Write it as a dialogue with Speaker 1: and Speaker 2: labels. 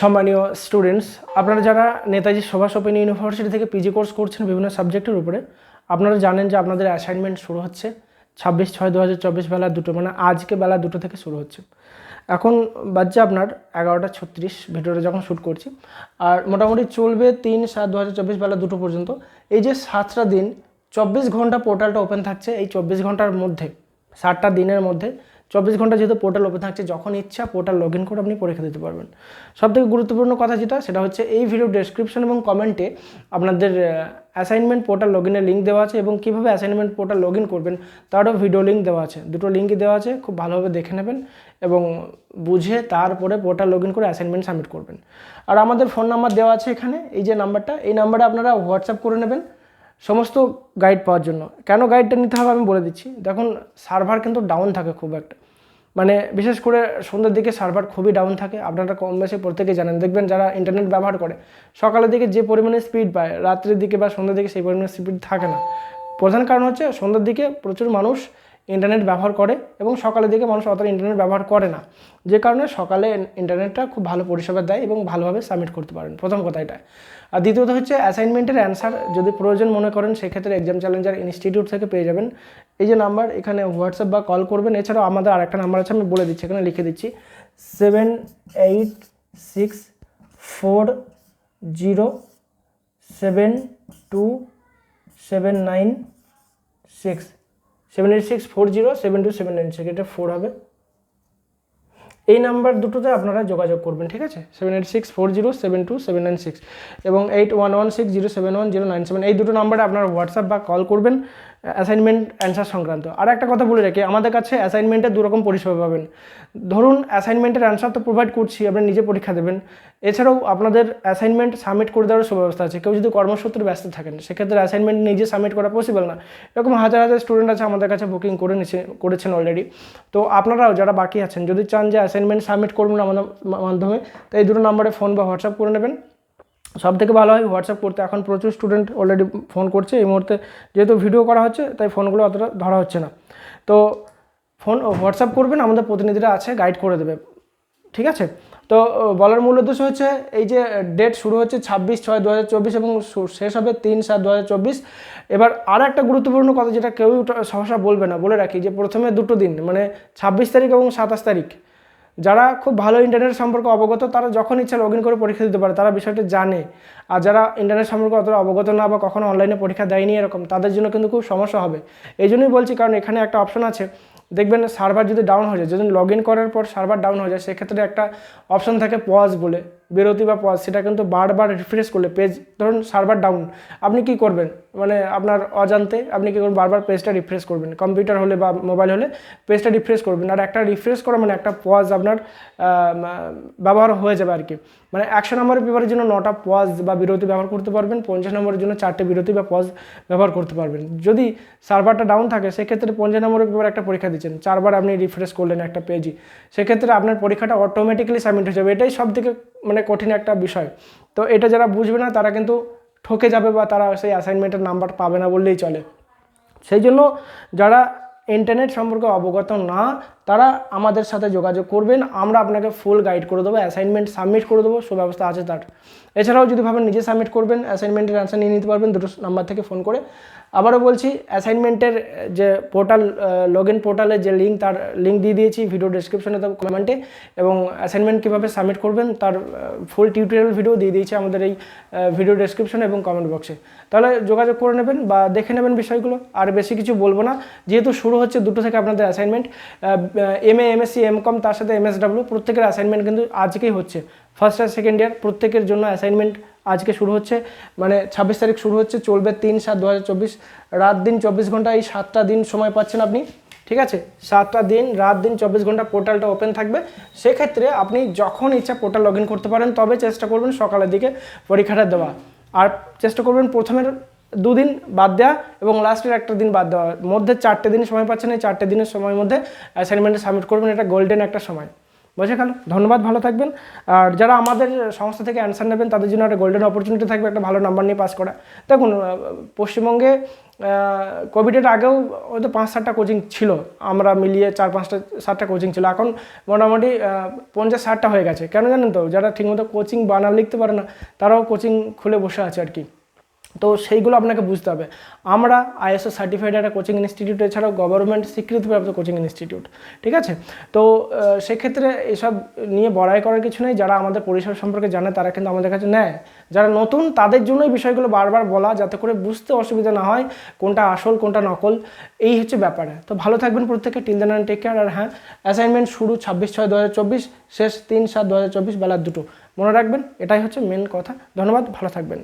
Speaker 1: সম্মানীয় স্টুডেন্টস আপনারা যারা নেতাজি সুভাষ ওপেন ইউনিভার্সিটি থেকে পিজি কোর্স করছেন বিভিন্ন সাবজেক্টের উপরে, আপনারা জানেন যে আপনাদের অ্যাসাইনমেন্ট শুরু হচ্ছে ছাব্বিশ ছয় দু হাজার চব্বিশ বেলা দুটো মানে আজকে বেলা দুটো থেকে শুরু হচ্ছে। এখন বাজছে আপনার এগারোটা ছত্রিশ, ভিডিওটা যখন শ্যুট করছি, আর মোটামুটি চলবে তিন সাত দু হাজার চব্বিশ বেলা দুটো পর্যন্ত। এই যে সাতটা দিন, চব্বিশ ঘণ্টা পোর্টালটা ওপেন থাকছে এই চব্বিশ ঘণ্টার মধ্যে, সাতটা দিনের মধ্যে চব্বিশ ঘণ্টা যেহেতু পোর্টাল ওপেন থাকছে, যখন ইচ্ছা পোর্টাল লগ ইন করে আপনি পরীক্ষা দিতে পারবেন। সবথেকে গুরুত্বপূর্ণ কথা যেটা, সেটা হচ্ছে এই ভিডিও ডেসক্রিপশন এবং কমেন্টে আপনাদের অ্যাসাইনমেন্ট পোর্টাল লগ ইনের লিঙ্ক দেওয়া আছে এবং কীভাবে অ্যাসাইনমেন্ট পোর্টাল লগ ইন করবেন, তারও ভিডিও লিঙ্ক দেওয়া আছে। দুটো লিঙ্কই দেওয়া আছে, খুব ভালোভাবে দেখে নেবেন এবং বুঝে তারপরে পোর্টাল লগ ইন করে অ্যাসাইনমেন্ট সাবমিট করবেন। আর আমাদের ফোন নাম্বার দেওয়া আছে এখানে, এই যে নাম্বারটা এই নাম্বারে আপনারা হোয়াটসঅ্যাপ করে নেবেন, সমস্ত গাইড পাওয়ার জন্য। কেন গাইডটা নিতে হবে আমি বলে দিচ্ছি। দেখুন সার্ভার কিন্তু ডাউন থাকে খুব একটা। মানে বিশেষ করে সন্ধ্যের দিকে সার্ভার খুবই ডাউন থাকে। আপনারা কম বেশি প্রত্যেকে জানেন। দেখবেন যারা ইন্টারনেট ব্যবহার করে, সকালের দিকে যে পরিমাণে স্পিড পায়, রাত্রের দিকে বা সন্ধ্যের দিকে সেই পরিমাণে স্পিড থাকে না। প্রধান কারণ হচ্ছে সন্ধ্যের দিকে প্রচুর মানুষ ইন্টারনেট ব্যবহার করে এবং সকালের দিকে মানুষ অতটা ইন্টারনেট ব্যবহার করে না। যে কারণে সকালে ইন্টারনেটটা খুব ভালো পরিষেবা দেয় এবং ভালোভাবে সাবমিট করতে পারেন। প্রথম কথা এটা। আর দ্বিতীয়ত হচ্ছে অ্যাসাইনমেন্টের অ্যান্সার যদি প্রয়োজন মনে করেন, সেক্ষেত্রে এক্সাম চ্যালেঞ্জার ইনস্টিটিউট থেকে পেয়ে যাবেন। এই যে নাম্বার এখানে হোয়াটসঅ্যাপ বা কল করবেন। এছাড়াও আমাদের আরেকটা নাম্বার আছে, আমি বলে দিচ্ছি, এখানে লিখে দিচ্ছি। Seven eight six four zero seven two seven nine six seven eight six four zero seven two seven nine six এটা ফোর হবে। এই নাম্বার দুটোতে আপনারা যোগাযোগ করবেন, ঠিক আছে? Seven eight six four zero seven two seven nine six এবং eight one one six zero seven one zero nine seven এই দুটো নাম্বারে আপনারা হোয়াটসঅ্যাপ বা কল করবেন। অ্যাসাইনমেন্ট অ্যান্সার সংক্রান্ত। আর একটা কথা বলে রাখি, আমাদের কাছে অ্যাসাইনমেন্টের দুরকম পরিষেবা পাবেন। ধরুন অ্যাসাইনমেন্টের অ্যান্সার তো প্রোভাইড করছি, আপনি নিজে পরীক্ষা দেবেন। এছাড়াও আপনাদের অ্যাসাইনমেন্ট সাবমিট করে দেওয়ার সুব্যবস্থা আছে। কেউ যদি কর্মসূত্রে ব্যস্ত থাকেন, সেক্ষেত্রে অ্যাসাইনমেন্ট নিজে সাবমিট করা পসিবল না। এরকম হাজার হাজার স্টুডেন্ট আছে আমাদের কাছে বুকিং করে নিছে, করেছেন অলরেডি তো আপনারাও যারা বাকি আছেন, যদি চান যে অ্যাসাইনমেন্ট সাবমিট করবেন আমাদের মাধ্যমে, তো এই দুটো নম্বরে ফোন বা হোয়াটসঅ্যাপ করে নেবেন। সব থেকে ভালো হয় হোয়াটসঅ্যাপ করতে। এখন প্রচুর স্টুডেন্ট অলরেডি ফোন করছে, এই মুহূর্তে যেহেতু ভিডিও করা হচ্ছে, তাই ফোনগুলো অতটা ধরা হচ্ছে না। তো ফোন হোয়াটসঅ্যাপ করবেন, আমাদের প্রতিনিধিরা আছে গাইড করে দেবে। ঠিক আছে? তো বলার মূল উদ্দেশ্য হচ্ছে, এই যে ডেট শুরু হচ্ছে ছাব্বিশ ছয় দু এবং শেষ হবে তিন সাত দু এবার আর একটা গুরুত্বপূর্ণ কথা যেটা কেউই সহসা বলবে না, বলে রাখি যে প্রথমে দুটো দিন মানে ছাব্বিশ তারিখ এবং সাতাশ তারিখ। যারা খুব ভালো ইন্টারনেট সম্পর্কে অবগত, তারা যখন ইচ্ছা লগ করে পরীক্ষা দিতে পারে, তারা বিষয়টি জানে। আর যারা ইন্টারনেট সম্পর্কে অতটা অবগত না বা কখনো অনলাইনে পরীক্ষা দেয়নি এরকম, তাদের জন্য কিন্তু খুব সমস্যা হবে। এই জন্যই বলছি, কারণ এখানে একটা অপশন আছে। দেখবেন সার্ভার যদি ডাউন হয়ে যায়, যদি লগ করার পর সার্ভার ডাউন হয়ে যায়, সেক্ষেত্রে একটা অপশন থাকে পজ বলে। বিরতি বা পজ সেটা কিন্তু বারবার রিফ্রেশ করলে পেজ ধরুন সার্ভার ডাউন আপনি কি করবেন? মানে আপনার অজান্তে আপনি কি করবেন? বারবার পেজটা রিফ্রেশ করবেন। কম্পিউটার হলে বা মোবাইল হলে পেজটা রিফ্রেশ করবেন। আর একটা রিফ্রেশ করা মানে একটা পজ আপনার ব্যবহার হয়ে যাবে আর কি মানে একশো নম্বরের পেপারের জন্য নটা পজ বা বিরতি ব্যবহার করতে পারবেন, পঞ্চাশ নম্বরের জন্য চারটে বিরতি বা পজ ব্যবহার করতে পারবেন। যদি সার্ভারটা ডাউন থাকে, সেক্ষেত্রে পঞ্চাশ নম্বরের পেপার একটা পরীক্ষা দিচ্ছেন। চারবার আপনি রিফ্রেশ করলেন একটা পেজই সেক্ষেত্রে আপনার পরীক্ষাটা অটোমেটিক্যালি সাবমিট হয়ে যাবে। এটাই সব থেকে মানে কঠিন একটা বিষয়। তো এটা যারা বুঝবে না, তারা কিন্তু ঠকে যাবে বা তারা সেই অ্যাসাইনমেন্টের নাম্বার পাবে না বললেই চলে। সেই জন্য যারা ইন্টারনেট সম্পর্কে অবগত না, তারা আমাদের সাথে যোগাযোগ করবেন। আমরা আপনাকে ফুল গাইড করে দেবো অ্যাসাইনমেন্ট সাবমিট করে দেবো, সুব্যবস্থা আছে তার। এছাড়াও যদি ভাবেন নিজে সাবমিট করবেন অ্যাসাইনমেন্টের অ্যান্সার নিয়ে নিতে পারবেন, দুটো নাম্বার থেকে ফোন করে। আবারও বলছি অ্যাসাইনমেন্টের যে পোর্টাল লগ ইন পোর্টালে যে লিঙ্ক তার লিঙ্ক দিয়ে দিয়েছি ভিডিও ডিসক্রিপশনে তো কমেন্টে এবং অ্যাসাইনমেন্ট কীভাবে সাবমিট করবেন তার ফুল টিউটোরিয়াল ভিডিও দিয়ে দিয়েছি আমাদের এই ভিডিও ডিসক্রিপশনে এবং কমেন্ট বক্সে তাহলে যোগাযোগ করে নেবেন বা দেখে নেবেন বিষয়গুলো, আর বেশি কিছু বলব না। যেহেতু শুরু হচ্ছে দুটো থেকে আপনাদের assignment M A MSc M com, তার সাথে এমএসডাব্লিউ প্রত্যেকের অ্যাসাইনমেন্ট কিন্তু আজকেই হচ্ছে। ফার্স্ট আর সেকেন্ড ইয়ার প্রত্যেকের জন্য অ্যাসাইনমেন্ট আজকে শুরু হচ্ছে। মানে ছাব্বিশ তারিখ শুরু হচ্ছে, চলবে তিন সাত দু রাত দিন চব্বিশ ঘণ্টা, এই সাতটা দিন সময় পাচ্ছেন আপনি, ঠিক আছে? সাতটা দিন, রাত দিন চব্বিশ ঘণ্টা পোর্টালটা ওপেন থাকবে। সেক্ষেত্রে আপনি যখন ইচ্ছা পোর্টাল লগ করতে পারেন, তবে চেষ্টা করবেন সকালের দিকে পরীক্ষাটা দেওয়া। আর চেষ্টা করবেন প্রথমের দুদিন বাদ দেওয়া এবং লাস্টের একটা দিন বাদ দেওয়া। মধ্যে চারটে দিন সময় পাচ্ছেন, এই চারটে দিনের সময়ের মধ্যে অ্যাসাইনমেন্টে সাবমিট করবেন, এটা গোল্ডেন একটা সময়। বোঝা গেল ধন্যবাদ, ভালো থাকবেন। আর যারা আমাদের সংস্থা থেকে অ্যান্সার নেবেন, তাদের জন্য একটা গোল্ডেন অপরচুনিটি থাকবে, একটা ভালো নাম্বার নিয়ে পাস করা। দেখুন পশ্চিমবঙ্গে কোভিডের আগেও হয়তো পাঁচ, সাতটা কোচিং ছিল। আমরা মিলিয়ে চার, পাঁচটা, সাতটা কোচিং ছিল। এখন মোটামুটি পঞ্চাশ, ষাটটা হয়ে গেছে। কেন জানেন তো? যারা ঠিকমতো কোচিং বানান, লিখতে পারে না, তারাও কোচিং খুলে বসে আছে আর কি। তো সেইগুলো আপনাকে বুঝতে হবে। আমরা আইএসও সার্টিফাইড একটা কোচিং ইনস্টিটিউট এছাড়াও গভর্নমেন্ট স্বীকৃতিপ্রাপ্ত কোচিং ইনস্টিটিউট ঠিক আছে? তো সেক্ষেত্রে এসব নিয়ে বড়াই করার কিছু নেই। যারা আমাদের পরিষেবা সম্পর্কে জানে, তারা কিন্তু আমাদের কাছে নেয়। যারা নতুন, তাদের জন্যই বিষয়গুলো বারবার বলা, যাতে করে বুঝতে অসুবিধা না হয় কোনটা আসল, কোনটা নকল। এই হচ্ছে ব্যাপারে। তো ভালো থাকবেন প্রত্যেকে। টিল দেন টেক কেয়ার আর হ্যাঁ অ্যাসাইনমেন্ট শুরু ছাব্বিশ ছয় দু হাজার চব্বিশ, শেষ তিন সাত দু হাজার চব্বিশ, বেলা দুটো। মনে রাখবেন, এটাই হচ্ছে মেন কথা। ধন্যবাদ, ভালো থাকবেন।